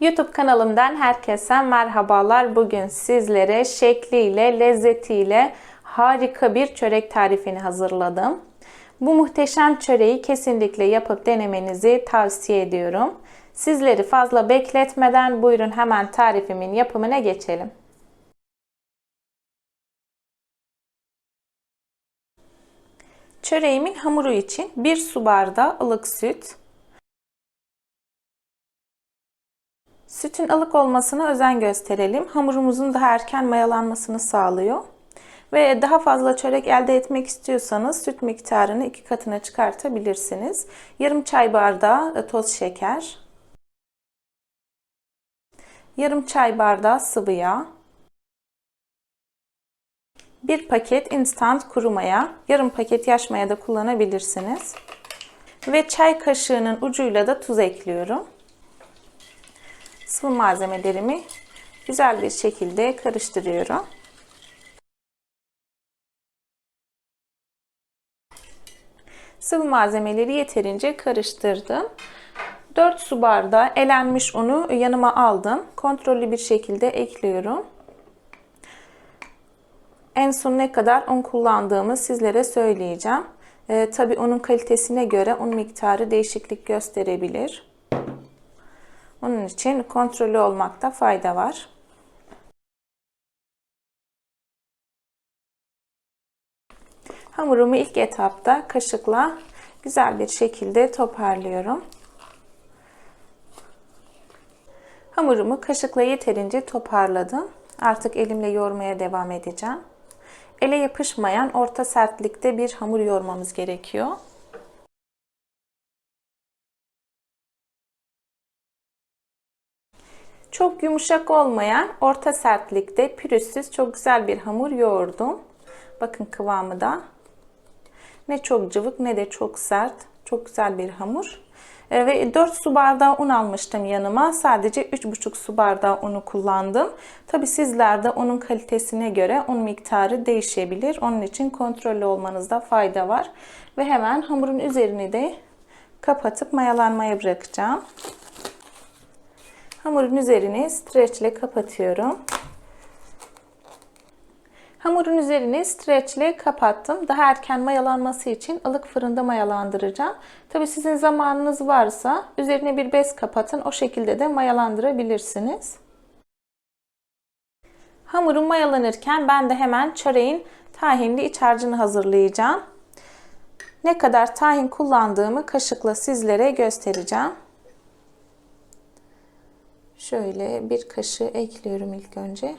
YouTube kanalımdan herkese merhabalar. Bugün sizlere şekliyle, lezzetiyle harika bir çörek tarifini hazırladım. Bu muhteşem çöreği kesinlikle yapıp denemenizi tavsiye ediyorum. Sizleri fazla bekletmeden buyurun hemen tarifimin yapımına geçelim. Çöreğimin hamuru için 1 su bardağı ılık süt, Sütün ılık olmasına özen gösterelim. Hamurumuzun daha erken mayalanmasını sağlıyor. Ve daha fazla çörek elde etmek istiyorsanız süt miktarını iki katına çıkartabilirsiniz. Yarım çay bardağı toz şeker. Yarım çay bardağı sıvı yağ. Bir paket instant kuru maya, yarım paket yaş maya da kullanabilirsiniz. Ve çay kaşığının ucuyla da tuz ekliyorum sıvı malzemelerimi güzel bir şekilde karıştırıyorum. Sıvı malzemeleri yeterince karıştırdım. 4 su bardağı elenmiş unu yanıma aldım. Kontrollü bir şekilde ekliyorum. En son ne kadar un kullandığımı sizlere söyleyeceğim. Ee, Tabi unun kalitesine göre un miktarı değişiklik gösterebilir. Onun için kontrollü olmakta fayda var. Hamurumu ilk etapta kaşıkla güzel bir şekilde toparlıyorum. Hamurumu kaşıkla yeterince toparladım. Artık elimle yoğurmaya devam edeceğim. Ele yapışmayan orta sertlikte bir hamur yoğurmamız gerekiyor. Çok yumuşak olmayan orta sertlikte pürüzsüz çok güzel bir hamur yoğurdum. Bakın kıvamı da. Ne çok cıvık ne de çok sert. Çok güzel bir hamur. E, ve 4 su bardağı un almıştım yanıma. Sadece 3,5 su bardağı unu kullandım. Tabi sizlerde unun kalitesine göre un miktarı değişebilir. Onun için kontrollü olmanızda fayda var. Ve hemen hamurun üzerini de kapatıp mayalanmaya bırakacağım. Hamurun üzerini streç ile kapatıyorum. Hamurun üzerini streç ile kapattım. Daha erken mayalanması için ılık fırında mayalandıracağım. Tabi sizin zamanınız varsa üzerine bir bez kapatın. O şekilde de mayalandırabilirsiniz. Hamurum mayalanırken ben de hemen çöreğin tahinli iç harcını hazırlayacağım. Ne kadar tahin kullandığımı kaşıkla sizlere göstereceğim. Şöyle bir kaşığı ekliyorum ilk önce.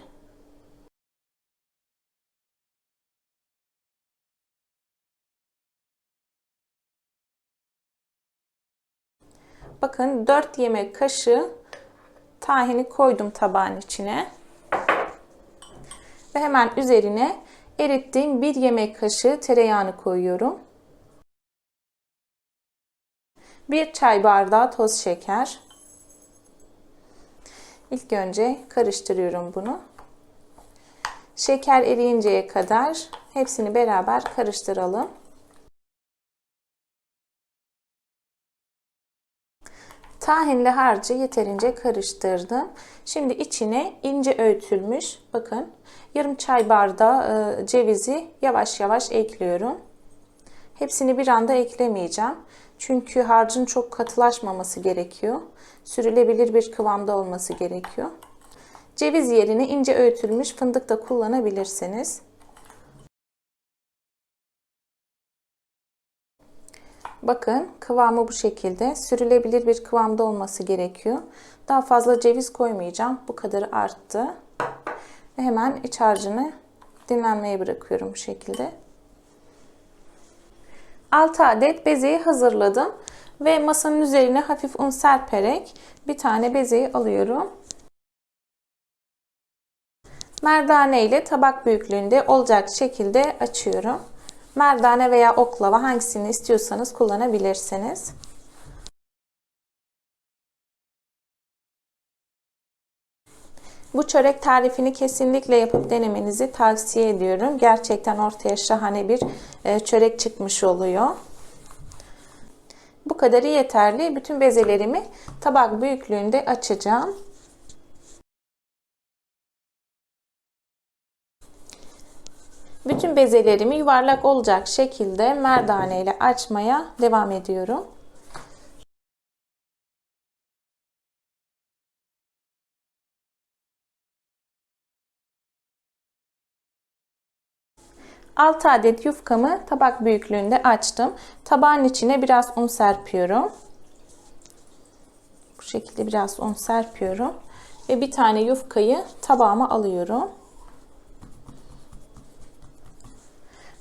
Bakın 4 yemek kaşığı tahini koydum tabağın içine. Ve hemen üzerine erittiğim 1 yemek kaşığı tereyağını koyuyorum. 1 çay bardağı toz şeker. İlk önce karıştırıyorum bunu. Şeker eriyinceye kadar hepsini beraber karıştıralım. Tahinli harcı yeterince karıştırdım. Şimdi içine ince öğütülmüş bakın yarım çay bardağı e, cevizi yavaş yavaş ekliyorum. Hepsini bir anda eklemeyeceğim. Çünkü harcın çok katılaşmaması gerekiyor. Sürülebilir bir kıvamda olması gerekiyor. Ceviz yerine ince öğütülmüş fındık da kullanabilirsiniz. Bakın kıvamı bu şekilde. Sürülebilir bir kıvamda olması gerekiyor. Daha fazla ceviz koymayacağım. Bu kadarı arttı. Ve hemen iç harcını dinlenmeye bırakıyorum bu şekilde. 6 adet bezeyi hazırladım. Ve masanın üzerine hafif un serperek bir tane bezeyi alıyorum. Merdane ile tabak büyüklüğünde olacak şekilde açıyorum. Merdane veya oklava hangisini istiyorsanız kullanabilirsiniz. Bu çörek tarifini kesinlikle yapıp denemenizi tavsiye ediyorum. Gerçekten ortaya şahane bir e, çörek çıkmış oluyor. Bu kadarı yeterli. Bütün bezelerimi tabak büyüklüğünde açacağım. Bütün bezelerimi yuvarlak olacak şekilde merdane ile açmaya devam ediyorum. Altı adet yufkamı tabak büyüklüğünde açtım. Tabağın içine biraz un serpiyorum. Bu şekilde biraz un serpiyorum. Ve bir tane yufkayı tabağıma alıyorum.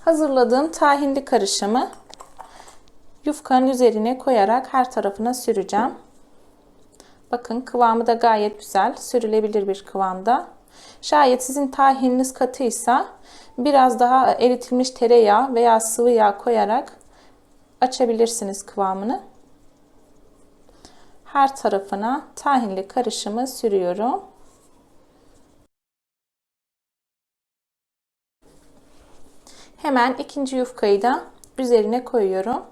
Hazırladığım tahinli karışımı yufkanın üzerine koyarak her tarafına süreceğim. Bakın kıvamı da gayet güzel. Sürülebilir bir kıvamda. Şayet sizin tahininiz katıysa biraz daha eritilmiş tereyağı veya sıvı yağ koyarak açabilirsiniz kıvamını. Her tarafına tahinli karışımı sürüyorum. Hemen ikinci yufkayı da üzerine koyuyorum.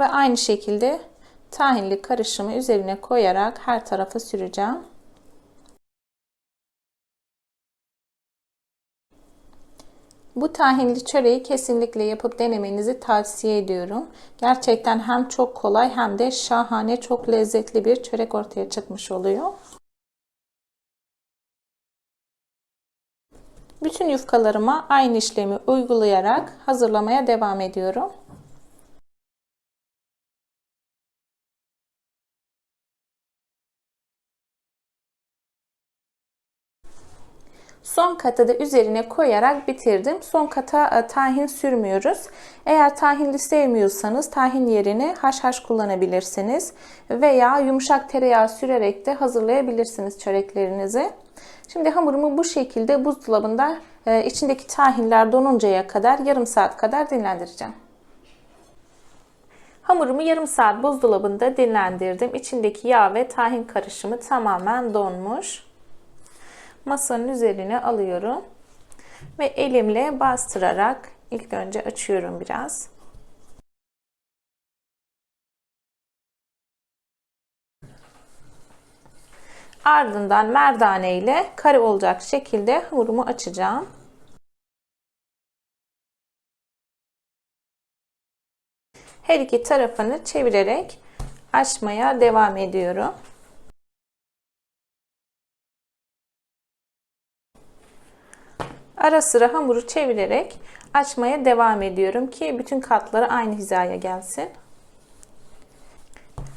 Ve aynı şekilde tahinli karışımı üzerine koyarak her tarafa süreceğim. Bu tahinli çöreği kesinlikle yapıp denemenizi tavsiye ediyorum. Gerçekten hem çok kolay hem de şahane çok lezzetli bir çörek ortaya çıkmış oluyor. Bütün yufkalarıma aynı işlemi uygulayarak hazırlamaya devam ediyorum. Son katı da üzerine koyarak bitirdim. Son kata e, tahin sürmüyoruz. Eğer tahinli sevmiyorsanız tahin yerine haşhaş kullanabilirsiniz. Veya yumuşak tereyağı sürerek de hazırlayabilirsiniz çöreklerinizi. Şimdi hamurumu bu şekilde buzdolabında e, içindeki tahinler donuncaya kadar yarım saat kadar dinlendireceğim. Hamurumu yarım saat buzdolabında dinlendirdim. İçindeki yağ ve tahin karışımı tamamen donmuş masanın üzerine alıyorum ve elimle bastırarak ilk önce açıyorum biraz. Ardından merdane ile kare olacak şekilde hamurumu açacağım. Her iki tarafını çevirerek açmaya devam ediyorum. Ara sıra hamuru çevirerek açmaya devam ediyorum ki bütün katları aynı hizaya gelsin.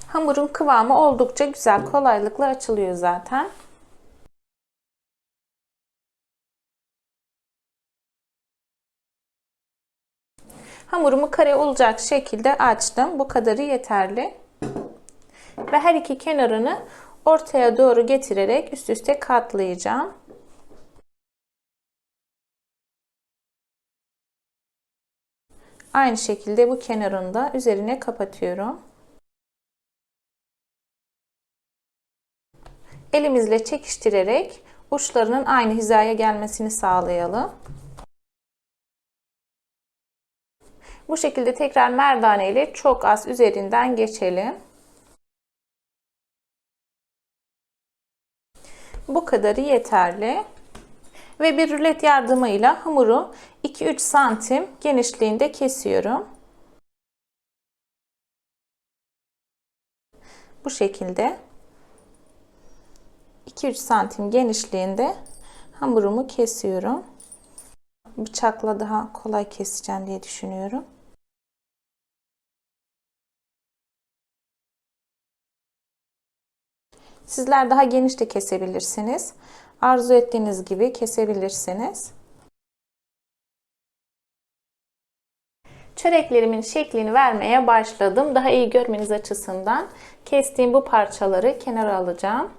Hamurun kıvamı oldukça güzel, kolaylıkla açılıyor zaten. Hamurumu kare olacak şekilde açtım. Bu kadarı yeterli. Ve her iki kenarını ortaya doğru getirerek üst üste katlayacağım. Aynı şekilde bu kenarında üzerine kapatıyorum. Elimizle çekiştirerek uçlarının aynı hizaya gelmesini sağlayalım. Bu şekilde tekrar merdane ile çok az üzerinden geçelim. Bu kadarı yeterli. Ve bir rulet yardımıyla hamuru 2-3 santim genişliğinde kesiyorum. Bu şekilde 2-3 santim genişliğinde hamurumu kesiyorum. Bıçakla daha kolay keseceğim diye düşünüyorum. Sizler daha geniş de kesebilirsiniz. Arzu ettiğiniz gibi kesebilirsiniz. Çöreklerimin şeklini vermeye başladım. Daha iyi görmeniz açısından kestiğim bu parçaları kenara alacağım.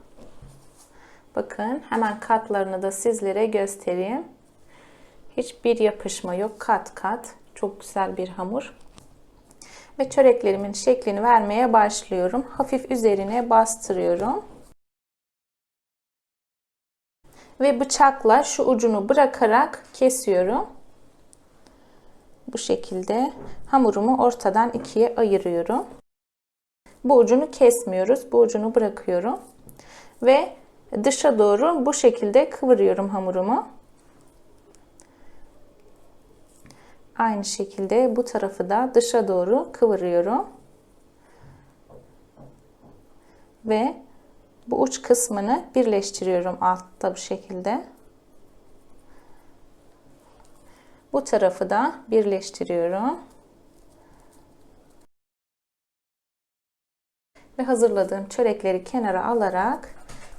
Bakın hemen katlarını da sizlere göstereyim. Hiçbir yapışma yok. Kat kat. Çok güzel bir hamur. Ve çöreklerimin şeklini vermeye başlıyorum. Hafif üzerine bastırıyorum ve bıçakla şu ucunu bırakarak kesiyorum bu şekilde hamurumu ortadan ikiye ayırıyorum. Bu ucunu kesmiyoruz. Bu ucunu bırakıyorum. Ve dışa doğru bu şekilde kıvırıyorum hamurumu. Aynı şekilde bu tarafı da dışa doğru kıvırıyorum. Ve bu uç kısmını birleştiriyorum altta bu şekilde. Bu tarafı da birleştiriyorum. Ve hazırladığım çörekleri kenara alarak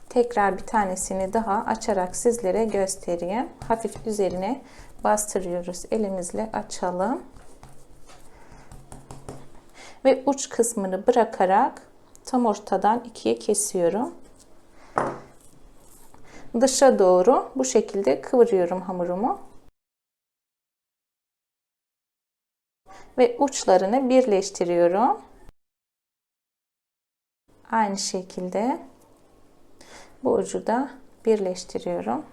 tekrar bir tanesini daha açarak sizlere göstereyim. Hafif üzerine bastırıyoruz. Elimizle açalım. Ve uç kısmını bırakarak tam ortadan ikiye kesiyorum. Dışa doğru bu şekilde kıvırıyorum hamurumu. Ve uçlarını birleştiriyorum. Aynı şekilde bu ucu da birleştiriyorum.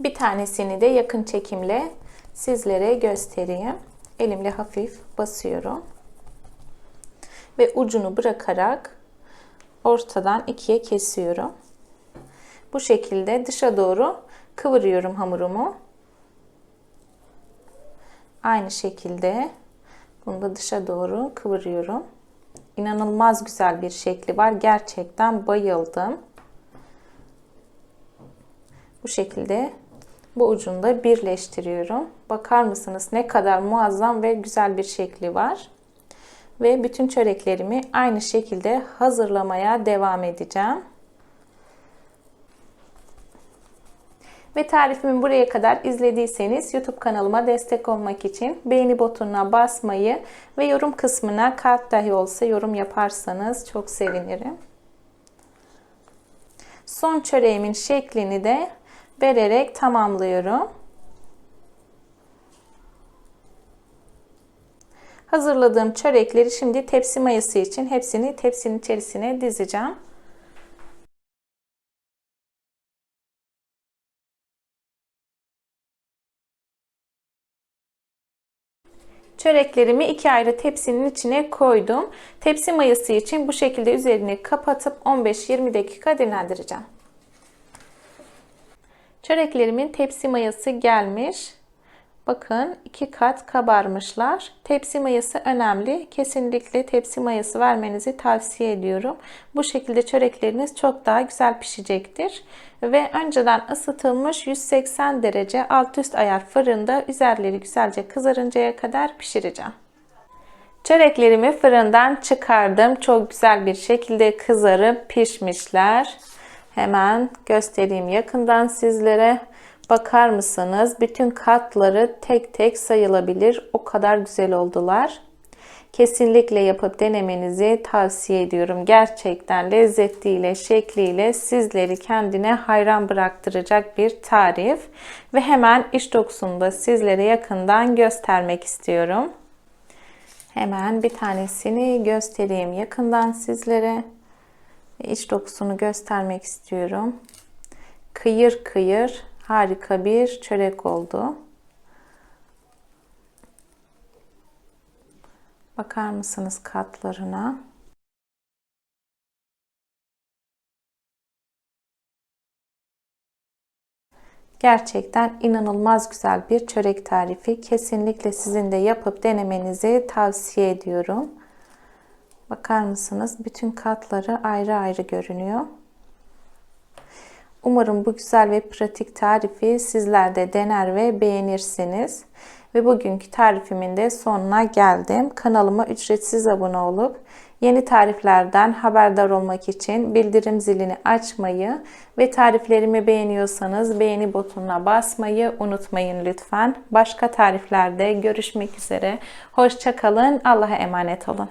Bir tanesini de yakın çekimle sizlere göstereyim. Elimle hafif basıyorum. Ve ucunu bırakarak ortadan ikiye kesiyorum. Bu şekilde dışa doğru kıvırıyorum hamurumu. Aynı şekilde bunu da dışa doğru kıvırıyorum. İnanılmaz güzel bir şekli var. Gerçekten bayıldım. Bu şekilde bu ucunda birleştiriyorum. Bakar mısınız ne kadar muazzam ve güzel bir şekli var. Ve bütün çöreklerimi aynı şekilde hazırlamaya devam edeceğim. Ve tarifimi buraya kadar izlediyseniz YouTube kanalıma destek olmak için beğeni butonuna basmayı ve yorum kısmına kalp dahi olsa yorum yaparsanız çok sevinirim. Son çöreğimin şeklini de vererek tamamlıyorum. Hazırladığım çörekleri şimdi tepsi mayası için hepsini tepsinin içerisine dizeceğim. Çöreklerimi iki ayrı tepsinin içine koydum. Tepsi mayası için bu şekilde üzerini kapatıp 15-20 dakika dinlendireceğim. Çöreklerimin tepsi mayası gelmiş. Bakın iki kat kabarmışlar. Tepsi mayası önemli. Kesinlikle tepsi mayası vermenizi tavsiye ediyorum. Bu şekilde çörekleriniz çok daha güzel pişecektir. Ve önceden ısıtılmış 180 derece alt üst ayar fırında üzerleri güzelce kızarıncaya kadar pişireceğim. Çöreklerimi fırından çıkardım. Çok güzel bir şekilde kızarıp pişmişler. Hemen göstereyim yakından sizlere. Bakar mısınız? Bütün katları tek tek sayılabilir. O kadar güzel oldular. Kesinlikle yapıp denemenizi tavsiye ediyorum. Gerçekten lezzetiyle, şekliyle sizleri kendine hayran bıraktıracak bir tarif. Ve hemen iç dokusunu da sizlere yakından göstermek istiyorum. Hemen bir tanesini göstereyim yakından sizlere. İç dokusunu göstermek istiyorum. Kıyır kıyır harika bir çörek oldu. Bakar mısınız katlarına? Gerçekten inanılmaz güzel bir çörek tarifi. Kesinlikle sizin de yapıp denemenizi tavsiye ediyorum. Bakar mısınız? Bütün katları ayrı ayrı görünüyor. Umarım bu güzel ve pratik tarifi sizler de dener ve beğenirsiniz. Ve bugünkü tarifimin de sonuna geldim. Kanalıma ücretsiz abone olup yeni tariflerden haberdar olmak için bildirim zilini açmayı ve tariflerimi beğeniyorsanız beğeni butonuna basmayı unutmayın lütfen. Başka tariflerde görüşmek üzere. Hoşçakalın. Allah'a emanet olun.